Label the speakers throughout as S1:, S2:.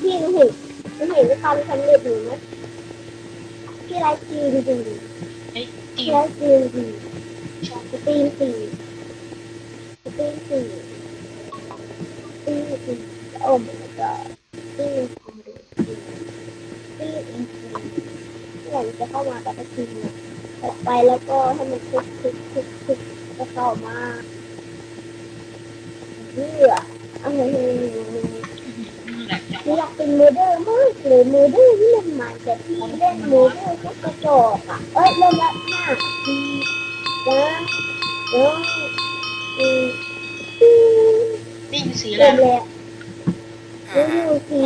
S1: พี่หนูเห็นหนูเห็นความสำเร็จหนูไหมพี่ไลฟ์จีนจริง
S2: เฮ้ยตี
S1: พี่ไลฟ์จีนจริงสตรีมสี่สตรีมสี่สตรีมสี่โอ้ my god สตรีมสี่สตรีมสี่ที่ไหนจะ เข้ามากับสตรีมเนี่ยออกไปแล้วก็ให้มันคลิกคลิกคลิกคลิกแล้วเข้ามาเพื่อเอาเงิน
S2: แหลกจัง
S1: หนูอยากเป็นโมเดลมากเลยโมเดลที่เล่นมาแต่พี่เล่นโมเดลทุกกระจอกอะเอ้ยเล่นละห้าสี่สามสองหนึ่ง
S2: นี่เป็นสีอะไร
S1: เล่นแล้วหนูอยู่สี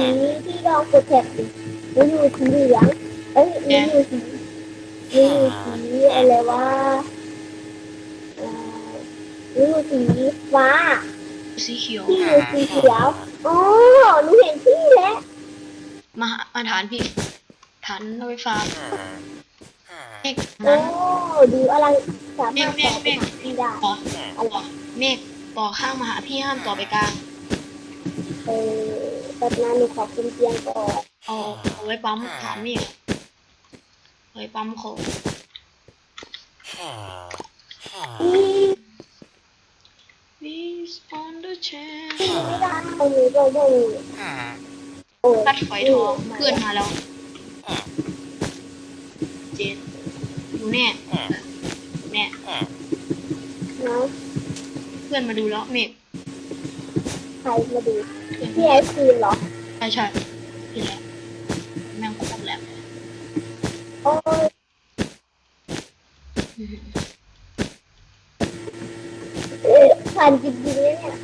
S1: ที่เรากดแท็บดิหนูอยู่สีเหลืองเอ้ยหนูอยู่สีห นี่สีอะไรวะเอ่อนี่สีฟ้า
S2: สีเขียว
S1: พี่สีเขียวอ๋อหนูเห็นพี่แล้ว
S2: มามาฐานพี่ ฐานรถไฟฟ้าเมฆ
S1: โอ้
S2: นั้น
S1: ดูอะไรสามารถ
S2: เม
S1: ต่อ
S2: ฆ
S1: ไป
S2: เมฆ
S1: หาพี่ได้
S2: ต่อต่อเมฆต่อข้างมาหาพี่ห้ามต่อไปกลาง
S1: เออตอนนั้นหนูขอคุณเตียงก่อน
S2: เอาเอาไว้ปั๊มฐานเมฆ เอาไว้ปั๊มของ
S1: พี่
S2: Please on the chair
S1: พี่ไม่ได้เอาหนูโดนโดนโอ้ย
S2: ตัดไฟทองเพื่อนมาแล้ว เจนดูแน่แน่
S1: เนาะ
S2: เพื่อนมาดูแล้วเมฆ
S1: ใครมาดู
S2: เพื่อน
S1: พี่ไอซีนเหรอ
S2: ใช่ใช่พี่แหละแม่งครบแล้ว
S1: โอ้ยเออผ่า นจริงๆเลยเนี่ย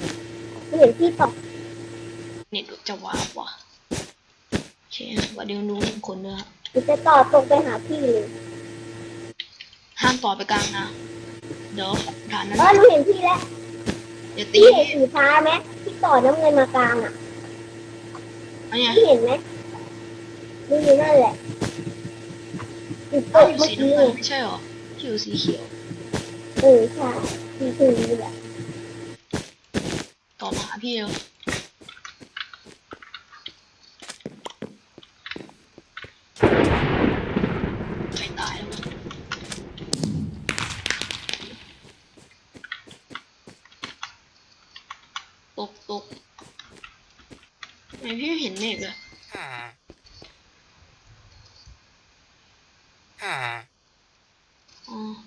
S1: หนูเห็นพี่ตอบ
S2: เน็ตจะว้าวว่ะโอเคว่าเดี๋ยวดูหนึ่งคนด้วยครับ
S1: หนูจะต่อตรงไปหาพี่เลย
S2: ห้ามต่อไปกลางนะเดี๋ยวฐานนั้น
S1: เออหนูเห็นพี่แล้ว
S2: อย่าตี
S1: พี่เห็นสีฟ้าไหมพี่ต่อน้ำเงินมากลางอะ
S2: อันเนี้ย
S1: พี่เห็นไหมดูอยู่นั่นแหละจุด
S2: เอา
S1: ต้น
S2: อยู่
S1: เมื่อ
S2: สี
S1: กี้
S2: น้ำเงิ
S1: ไง
S2: นไม่ใช่หรอที่อยู่สีเขียว
S1: เออใช่พี่คือนี่แหละ
S2: ต่อมาพี่เร็วใครตายแล้วตกตกไมพี่เห็นเมฆเลยอ๋อ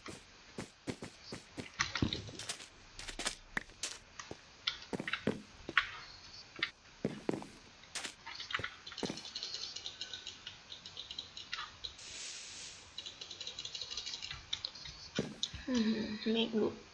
S2: อืม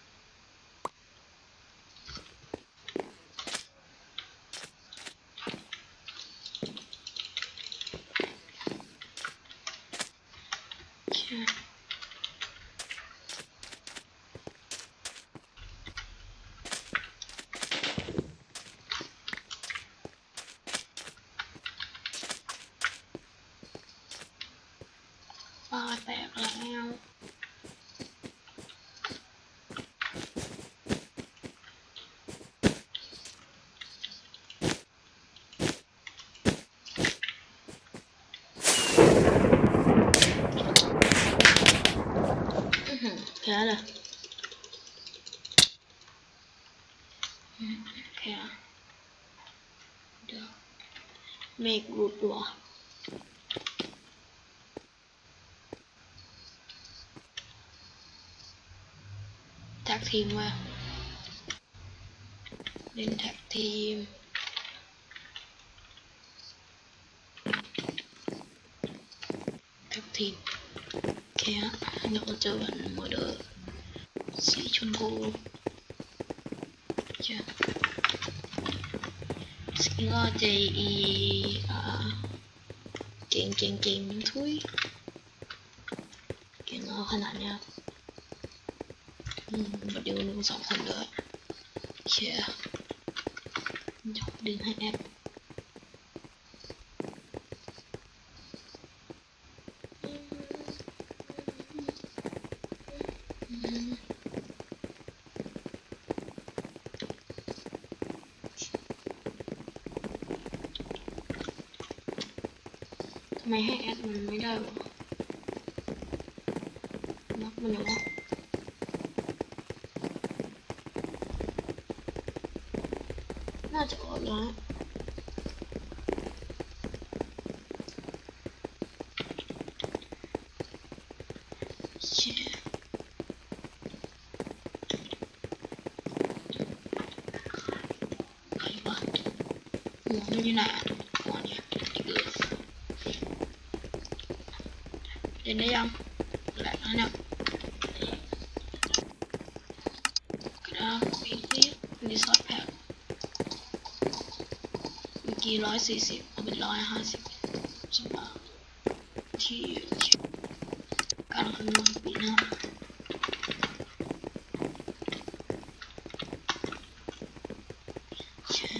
S2: khá là khá à? được. Mẹ gục đùa thạc thêm qua lên thạc thêm. Thạc thêm. โอเคฮะเดี๋ยวเราจอกันเมื่อเดอร์สีชมพูสกินก็ J E อ่าเก่งเก่งเก่งทุยเก่งเอาขนาดเนี้ยอืมมาดูหนึ่งสองคนเลยเชียร์เดี๋ยวดึงให้แอด ทำไมให้แอดมันไม่ได้วะนับมันเหรอวะน่าจะออกแล้วเชี่ยใครวะหัว มันอยู่ไหนอะหัวเนี่ยเออเล่นได้ยังแหละนะเนี่ยกระดาษคุยที่รีสอร์ทแพ็คเมื่อกี้ร้อยสี่สิบเอาเป็นร้อยห้าสิบสบายที่การคำนวณปีหน้าใช่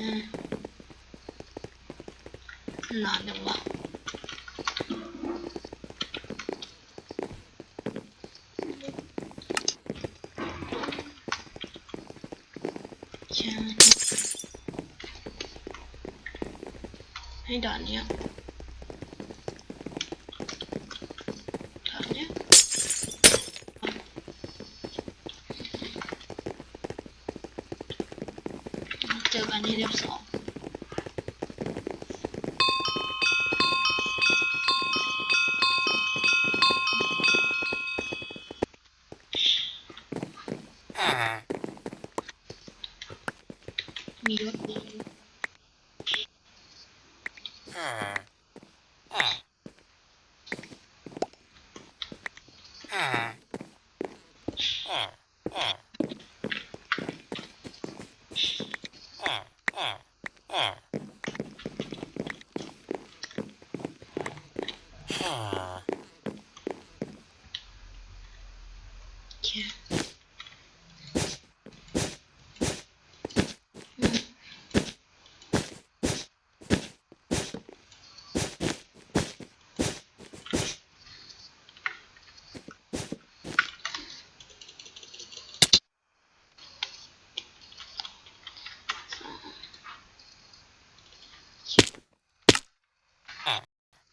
S2: นานจังวะใช่ให้ด่านเนี้ยด่านเนี้ยเจอกันที่เรียบสอง มีรถเดิน โอเคอืม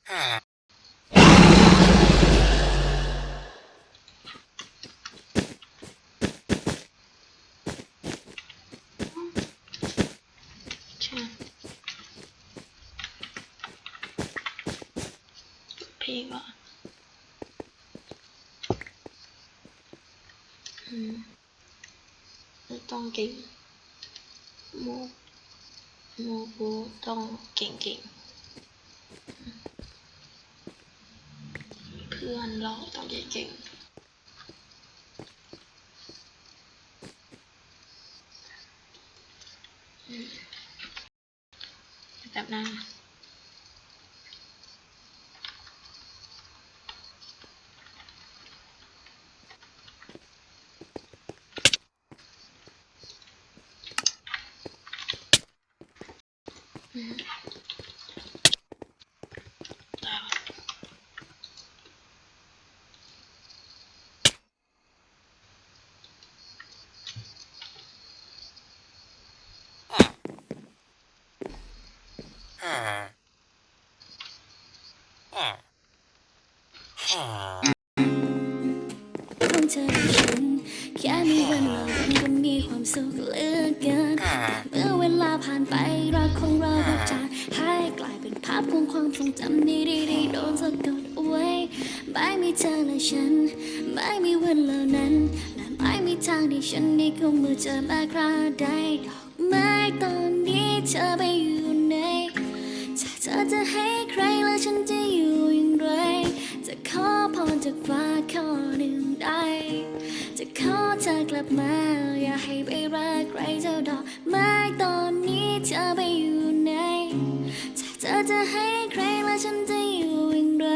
S2: ใช่เพลงอะอืมไม่ต้องเก่งโมโมกูต้องเก่งเก่งอืมเพื่อนเราต้องเก่งเก่งแบบนั้นอืมได้
S3: ของเธอและฉันแค่มีวันเรามันก็มีความสุขเหลือเกินเมื่อเวลาผ่านไปรักของเราก็จางหายกลายเป็นภาพของความทรงจำดีๆที่โดนสะกดเอาไว้ไม่มีเธอและฉัน ไม่มีวันเหล่านั้น และไม่มีทางที่ฉันได้เข้ามือเจอแม้คราใดดอกไม้ตอนนี้เธอไปอยู่ไหนถ้าเธอจะให้ใครแล้วฉันจะอยู่อย่างไร จะขอ
S4: จากฟ้าข้อหนึ่งได้ จะขอเธอกลับมา อย่าให้ไปรักใครเจ้าดอกไม้ตอนนี้เธอไปอยู่ไหนถ้าเธอจะให้ใครและฉันจะอยู่อย่างไร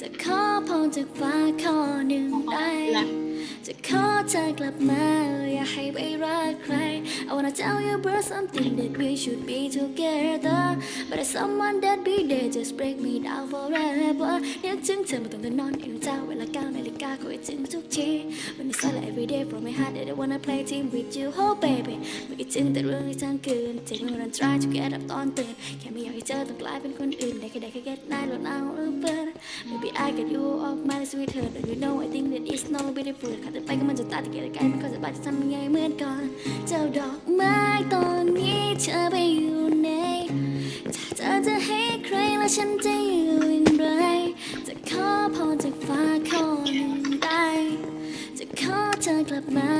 S4: จะขอพรจากฟ้าข้อหนึ่งได้ จะขอเธอกลับมา อย่าให้ไปรักใคร I wanna tell you about something that we should be together but there's someone that be there just break me down forever นึกถึงเธอมาตั้งแต่นอนอยู่เจ้าเวลาเก้านาฬิกาคอยถึงทุกที When it's all every day from my heart that I wanna play team with you oh baby ไม่คิดถึงแต่เรื่องที่ทั้งคืน Take me when try to get up ตอนตื่นแค่ไม่อยากให้เจอต้องกลายเป็นคนอื่นได้แค่ได้แค่ get night แล้ว now over Maybe I get you off my sweet heart and you know I think that it's no beautiful ขาดแต่ไปก็มันจะตายแต่เกิดกันมันก็จะบาดจะทำยังไงเหมือนก่อน เจ้าดอกไม้ตอนนี้เธอไปอยู่ไหนถ้าเธอจะให้ใครแล้วฉันจะอยู่อย่างไร จะขอพรจากฟ้าขอหนึ่งได้จะขอเธอกลับมา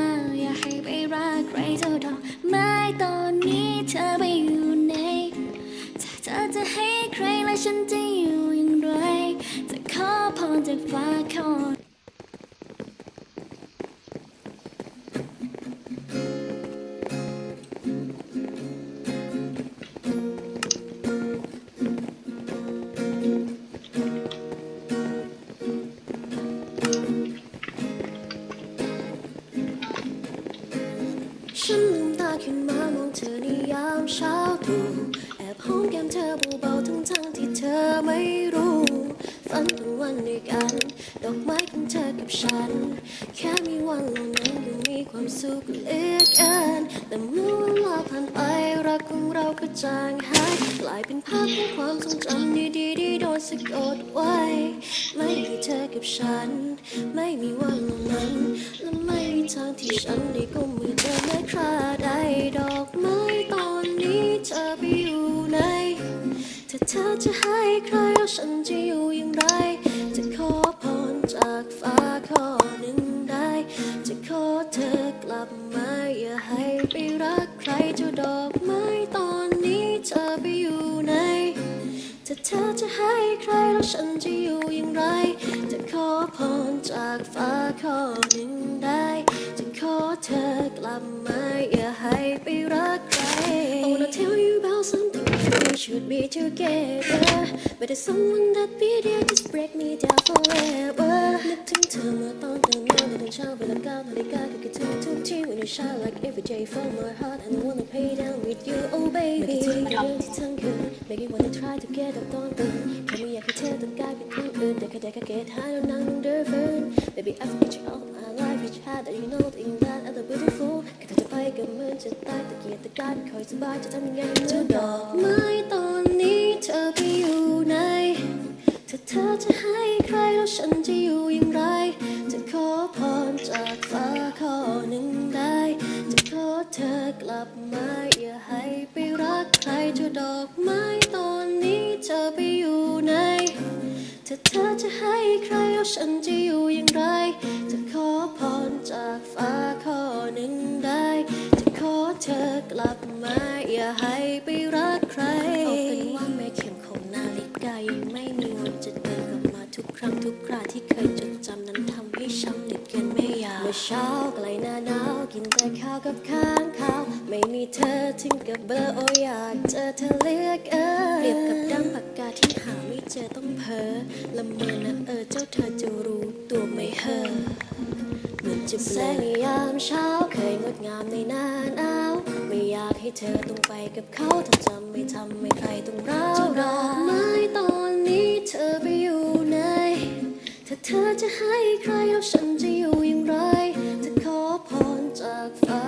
S4: อย่าให้ไปรักใครเจ้าดอกไม้ตอนนี้เธอไปอยู่ไหนถ้าเธอจะให้ใครและฉันจะอยู่อย่างไร จะขอพรจากฟ้าขอ ฉันลืมตาขึ้นมามองเธอในยามเช้าตรู่แอบหอมแก้มเธอเบาๆทั้งทางๆที่เธอไม่รู้ ฝันถึงวันด้วยกัน ดอกไม้ของเธอกับฉัน แค่มีวันเหล่านั้นยังมีความสุขเหลือเกินแต่เมื่อเวลาผ่านไปรักของเราก็จางหายกลายเป็นภาพของความทรงจำดีๆที่โดนสะกดไว้ ไม่มีเธอกับฉัน ไม่มีวันเหล่านั้นและไม่ ทางที่ฉันได้กุมมือเธอแม้คราใดดอกไม้ตอนนี้เธอไปอยู่ไหนถ้าเธอจะให้ใครแล้วฉันจะอยู่อย่างไร จะขอพรจากฟ้าข้อหนึ่งได้ จะขอเธอกลับมาอย่าให้ไปรักใครเจ้าดอกไม้ตอนนี้เธอไปอยู่ไหนถ้าเธอจะให้ใครแล้วฉันจะอยู่อย่างไร จะขอพรจากฟ้าข้อหนึ่งได้ ธอกลับมาอย่าให้ไปรักใคร I wanna tell you about something should be together but there's someone that be there just break me down forever นึกถึงเธอเมื่อตอนตื่นนอนในตอนเช้าเวลาเก้านาฬิกาก็คิดถึงทุกที when you shine like every day from my heart and I wanna pay down with you oh baby ไม่คิดถึงเรื่องที่ทั้งคืน make it wanna try to get up ตอนตื่นแค่ไม่อยากให้เธอต้องกลายเป็นคนอื่นแต่แค่ได้แค่ get high แล้วนั่งเดินฝืน baby I've got you all my life each had that you know thing that other beautiful แค่เธอจะไปก็เหมือนจะตายตะเกียกตะกายไม่ค่อยสบายจะทำยังไงเจ้าดอกไม้ ตอนนี้เธอไปอยู่ไหนถ้าเธอจะให้ใครแล้วฉันจะอยู่อย่างไร จะขอพรจากฟ้าข้อหนึ่งได้ จะขอเธอกลับมา อย่าให้ไปรักใครเจ้าดอกไม้ตอนนี้เธอไปอยู่ไหนถ้าเธอจะให้ใครแล้วฉันจะอยู่อย่างไร จะขอพรจากฟ้าข้อหนึ่งได้ อเธอกลับมา อย่าให้ไปรักใครเอาเป็นว่าแม่เข็มของนาฬิกายังไม่มีวันจะเดินกลับมาทุกครั้งทุกคราที่เคยจดจำนั้นทำให้ช้ำเหลือเกินไม่อยากเมื่อเช้าใกล้หน้าหนาวกินแต่ข้าวกับข้างข้าว ไม่มีเธอถึงกับเบลอโออยากเจอเธอเหลือเกินเปรียบกับดังปากกาที่หาไม่เจอต้องเพ้อละเมอนะเออเจ้าเธอ จะแสงในยามเช้าเคยงดงามในหน้าหนาวไม่อยากให้เธอต้องไปกับเขาถ้าจำไม่ทำไม่ใครต้องร้าวรานไม้ตอนนี้เธอไปอยู่ไหนถ้าเธอจะให้ใครแล้วฉันจะอยู่อย่างไรจะขอพรจากฟ้า